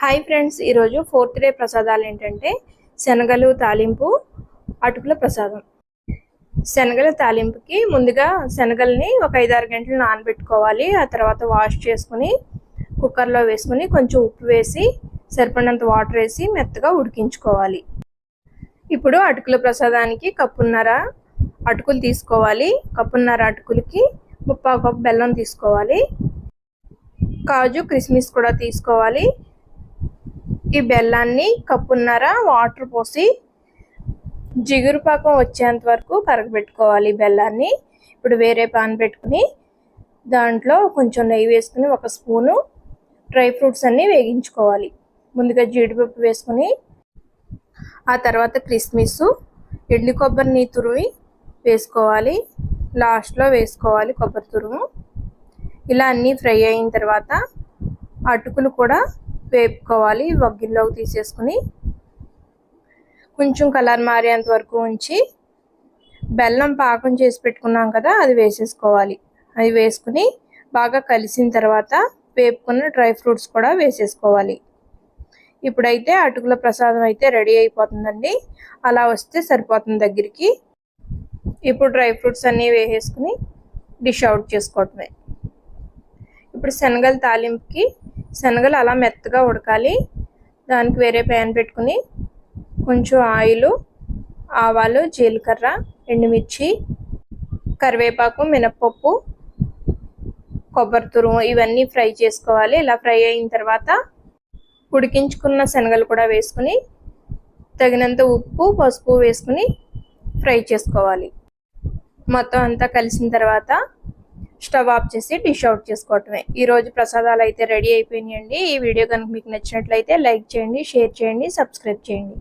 Hi friends ఈరోజు fourth day ప్రసాదాలు ఏంటంటే శనగలు తాలింపు అటుకుల ప్రసాదం. శనగల తాలింపుకి ముందుగా శనగల్ని ఒక ఐదారు గంటలు నానబెట్టుకోవాలి. ఆ తర్వాత వాష్ చేసుకుని కుక్కర్లో వేసుకుని కొంచెం ఉప్పు వేసి సరిపడినంత వాటర్ వేసి మెత్తగా ఉడికించుకోవాలి. ఇప్పుడు అటుకుల ప్రసాదానికి కప్పున్నర అటుకులు తీసుకోవాలి. కప్పున్నర అటుకులకి ముప్పావు కప్పు బెల్లం తీసుకోవాలి. కాజు కిస్మిస్ కూడా తీసుకోవాలి. ఈ బెల్లాన్ని కప్పున్నర వాటర్ పోసి జిగురు పాకం వచ్చేంత వరకు కరగబెట్టుకోవాలి బెల్లాన్ని. ఇప్పుడు వేరే పాన్ పెట్టుకుని దాంట్లో కొంచెం నెయ్యి వేసుకుని ఒక స్పూను డ్రై ఫ్రూట్స్ అన్నీ వేగించుకోవాలి. ముందుగా జీడిపప్పు వేసుకుని ఆ తర్వాత కిస్మిస్ ఎండు కొబ్బరిని తురిమి వేసుకోవాలి. లాస్ట్లో వేసుకోవాలి కొబ్బరి తురుము. ఇలా అన్నీ ఫ్రై అయిన తర్వాత అటుకులు కూడా వేపుకోవాలి వగ్గిల్లోకి తీసేసుకుని కొంచెం కలర్ మారేంత వరకు ఉంచి బెల్లం పాకం చేసి పెట్టుకున్నాం కదా అది వేసేసుకోవాలి. అది వేసుకుని బాగా కలిసిన తర్వాత వేపుకున్న డ్రై ఫ్రూట్స్ కూడా వేసేసుకోవాలి. ఇప్పుడైతే అటుకుల ప్రసాదం అయితే రెడీ అయిపోతుందండి. అలా వస్తే సరిపోతుంది దగ్గరికి. ఇప్పుడు డ్రై ఫ్రూట్స్ అన్నీ వేసేసుకుని డిష్ అవుట్ చేసుకోవటమే. ఇప్పుడు శనగల తాలింపుకి శనగలు అలా మెత్తగా ఉడకాలి. దానికి వేరే ప్యాన్ పెట్టుకుని కొంచెం ఆయిల్ ఆవాలు జీలకర్ర ఎండుమిర్చి కరివేపాకు మినప్పప్పు కొబ్బరి తురుము ఇవన్నీ ఫ్రై చేసుకోవాలి. ఇలా ఫ్రై అయిన తర్వాత ఉడికించుకున్న శనగలు కూడా వేసుకుని తగినంత ఉప్పు పసుపు వేసుకుని ఫ్రై చేసుకోవాలి. మొత్తం అంతా కలిసిన తర్వాత స్టవ్ ఆఫ్ చేసి డిష్ అవుట్ చేసుకోవటమే. ఈరోజు ప్రసాదాలు అయితే రెడీ అయిపోయినాయండి. ఈ వీడియో కనుక మీకు నచ్చినట్లయితే లైక్ చేయండి షేర్ చేయండి సబ్స్క్రైబ్ చేయండి.